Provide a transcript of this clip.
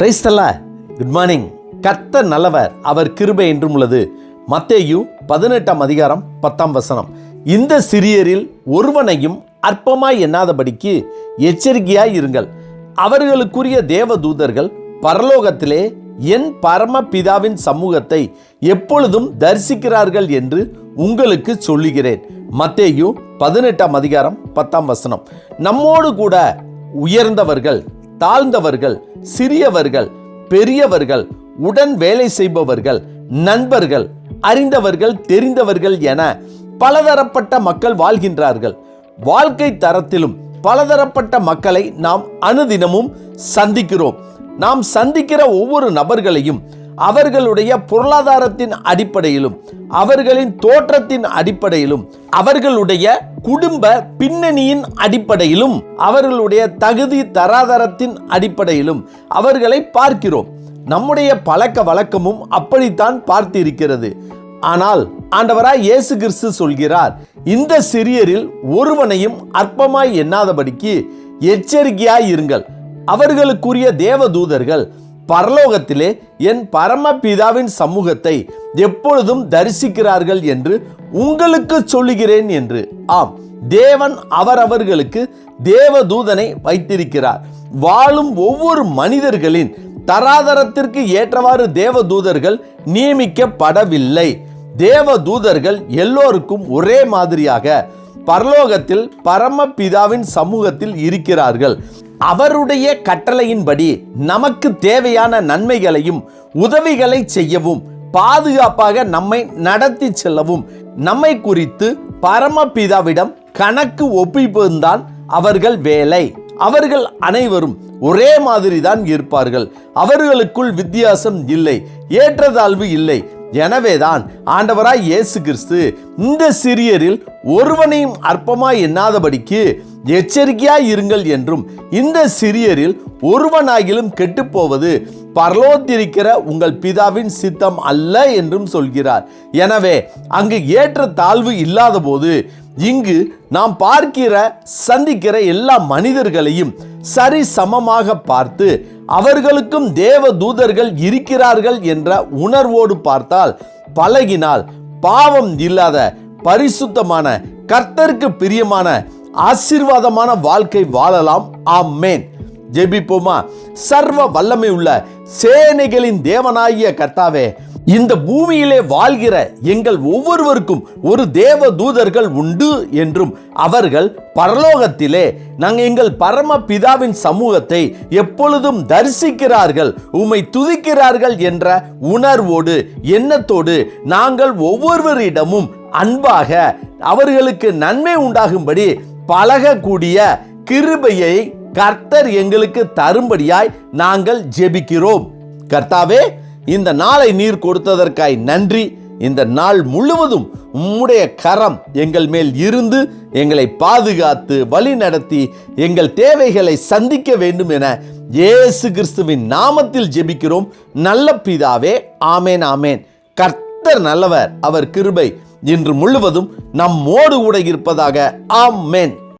பிரைஸ்தல்ல good morning கர்த்த நல்லவர் அவர் கிருபை என்றும் உள்ளது. மத்தேயு பதினெட்டாம் அதிகாரம் பத்தாம் வசனம். இந்த சிறியரில் ஒருவனையும் அற்பமாய் எண்ணாதபடிக்கு எச்சரிக்கையாய் இருங்கள். அவர்களுக்குரிய தேவ தூதர்கள் பரலோகத்திலே என் பரம பிதாவின் சமூகத்தை எப்பொழுதும் தரிசிக்கிறார்கள் என்று உங்களுக்கு சொல்லுகிறேன். மத்தேயு பதினெட்டாம் அதிகாரம் பத்தாம் வசனம். நம்மோடு கூட உயர்ந்தவர்கள் தாழ்ந்தவர்கள் சிறியவர்கள் பெரியவர்கள் உடன் வேலை செய்பவர்கள் நண்பர்கள் அறிந்தவர்கள் தெரிந்தவர்கள் என பலதரப்பட்ட மக்கள் வாழ்கின்றார்கள். வாழ்க்கை தரத்திலும் பலதரப்பட்ட மக்களை நாம் அனுதினமும் சந்திக்கிறோம். நாம் சந்திக்கிற ஒவ்வொரு நபர்களையும் அவர்களுடைய பொருளாதாரத்தின் அடிப்படையிலும் அவர்களின் தோற்றத்தின் அடிப்படையிலும் அவர்களுடைய குடும்ப பின்னணியின் அடிப்படையிலும் அவர்களுடைய தகுதி தராதரத்தின் அடிப்படையிலும் அவர்களை பார்க்கிறோம். நம்முடைய பழக்க வழக்கமும் அப்படித்தான் பார்த்திருக்கிறது. ஆனால் ஆண்டவராய் இயேசு கிறிஸ்து சொல்கிறார் இந்த சிறியரில் ஒருவனையும் அற்பமாய் எண்ணாதபடிக்கு எச்சரிக்கையாய் இருங்கள். அவர்களுக்குரிய தேவதூதர்கள் பரலோகத்திலே என் பரமபிதாவின் சமூகத்தை எப்பொழுதும் தரிசிக்கிறார்கள் என்று உங்களுக்கு சொல்லுகிறேன் என்று. ஆம் தேவன் அவரவர்களுக்கு தேவதூதனை வைத்திருக்கிறார். வாழும் ஒவ்வொரு மனிதர்களின் தராதரத்திற்கு ஏற்றவாறு தேவதூதர்கள் நியமிக்கப்படவில்லை. தேவதூதர்கள் எல்லோருக்கும் ஒரே மாதிரியாக பரலோகத்தில் பரமபிதாவின் சமூகத்தில் இருக்கிறார்கள். அவருடைய கட்டளையின்படி நமக்கு தேவையான நன்மைகளையும் உதவிகளை செய்யவும் பாதுகாப்பாக நம்மை நடத்தி செல்லவும் நம்மை குறித்து பரமபிதாவிடம் கணக்கு ஒப்பிப்பதுதான் அவர்கள் வேலை. அவர்கள் அனைவரும் ஒரே மாதிரி தான் இருப்பார்கள். அவர்களுக்குள் வித்தியாசம் இல்லை ஏற்றதாழ்வு இல்லை. எனவேதான் ஆண்டவராய் இயேசு கிறிஸ்து இந்த சிறியரில் ஒருவனையும் அற்பமாய் எண்ணாதபடிக்கு எச்சரிக்கையாய் இருங்கள் என்றும் இந்த சிறியரில் ஒருவனாகிலும் கெட்டுப்போவது பரலோத்திருக்கிற உங்கள் பிதாவின் சித்தம் அல்ல என்றும் சொல்கிறார். எனவே அங்கு ஏற்ற தாழ்வு இல்லாதபோது இங்கு நாம் பார்க்கிற சந்திக்கிற எல்லா மனிதர்களையும் சரி சமமாக பார்த்து அவர்களுக்கும் தேவ தூதர்கள் இருக்கிறார்கள் என்ற உணர்வோடு பார்த்தால் பழகினால் பாவம் இல்லாத பரிசுத்தமான கர்த்தருக்கு பிரியமான ஆசீர்வாதமான வாழ்க்கை வாழலாம். ஆமேன். ஜெபிப்போமா? சர்வ வல்லமை உள்ள சேனைகளின் தேவனாகிய கர்த்தாவே இந்த பூமியிலே வாழ்கிற எங்கள் ஒவ்வொருவருக்கும் ஒரு தேவ தூதர்கள் உண்டு என்றும் அவர்கள் பரலோகத்திலே நாங்கள் எங்கள் பரம பிதாவின் சமூகத்தை எப்பொழுதும் தரிசிக்கிறார்கள் உம்மை துதிக்கிறார்கள் என்ற உணர்வோடு எண்ணத்தோடு நாங்கள் ஒவ்வொருவரிடமும் அன்பாக அவர்களுக்கு நன்மை உண்டாகும்படி பழகக்கூடிய கிருபையை கர்த்தர் எங்களுக்கு தரும்படியாய் நாங்கள் ஜெபிக்கிறோம். கர்த்தாவே இந்த நாளை நீர் கொடுத்ததற்காய் நன்றி. இந்த நாள் முழுவதும் உம்முடைய கரம் எங்கள் மேல் இருந்து எங்களை பாதுகாத்து வழி நடத்தி எங்கள் தேவைகளை சந்திக்க வேண்டும் என இயேசு கிறிஸ்துவின் நாமத்தில் ஜெபிக்கிறோம். நல்ல பிதாவே ஆமேன் ஆமேன். கர்த்தர் நல்லவர் அவர் கிருபை இன்று முழுவதும் நம்மோடு கூட இருப்பதாக ஆமேன்.